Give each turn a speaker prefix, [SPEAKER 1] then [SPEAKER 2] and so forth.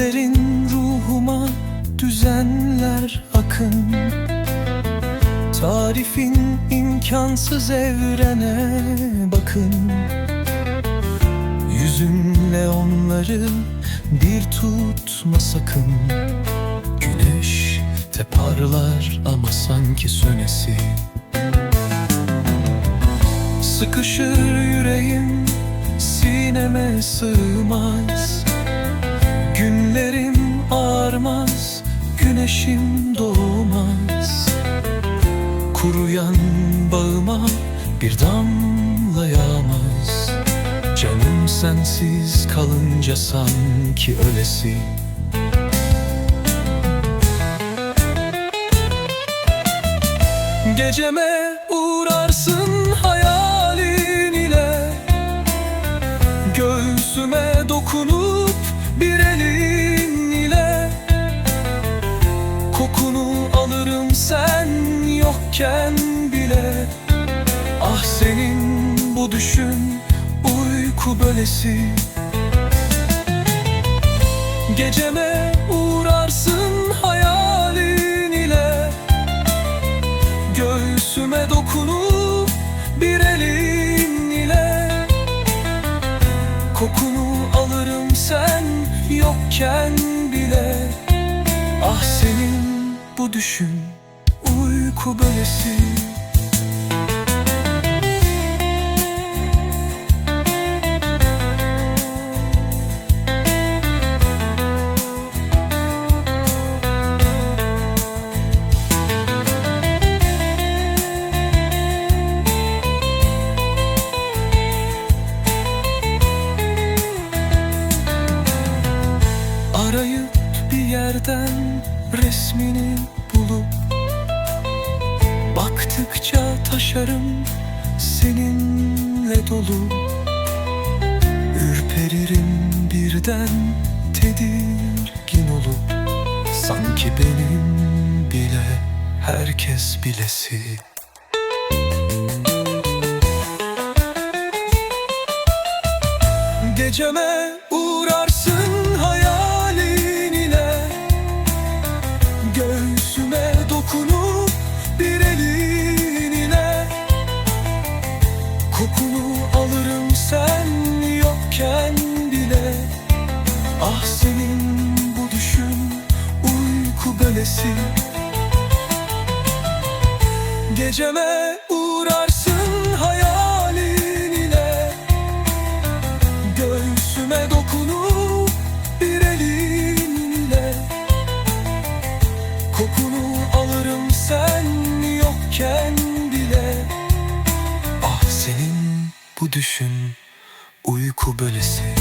[SPEAKER 1] Gözlerin ruhuma düzenler akın. Tarifin imkansız evrene bakın. Yüzünle onları bir tutma sakın. Güneş de parlar ama sanki sönesi. Sıkışır yüreğim sineme sığmaz. Güneşim doğmaz. Kuruyan bağıma bir damla yağmaz. Canım sensiz kalınca sanki ölesi. Geceme uğrarsın hayalin ile. Göğsüme dokunup bir elin sen yokken bile. Ah senin bu düşün uyku bölesi. Geceme uğrarsın hayalin ile. Göğsüme dokunup bir elin ile. Kokunu alırım sen yokken bile. Ah senin bu düşün uyku bölesi. Arayıp bir yerden resmini bulup Baktıkça taşarım seninle dolu. Ürperirim birden tedirgin olup Sanki benim bile herkes bilesi Geceme düşün uyku bölesi. Geceme uğrarsın hayalin ile. Göğsüme dokunup bir elinle Kokunu alırım sen yokken bile. Ah senin bu düşün uyku bölesi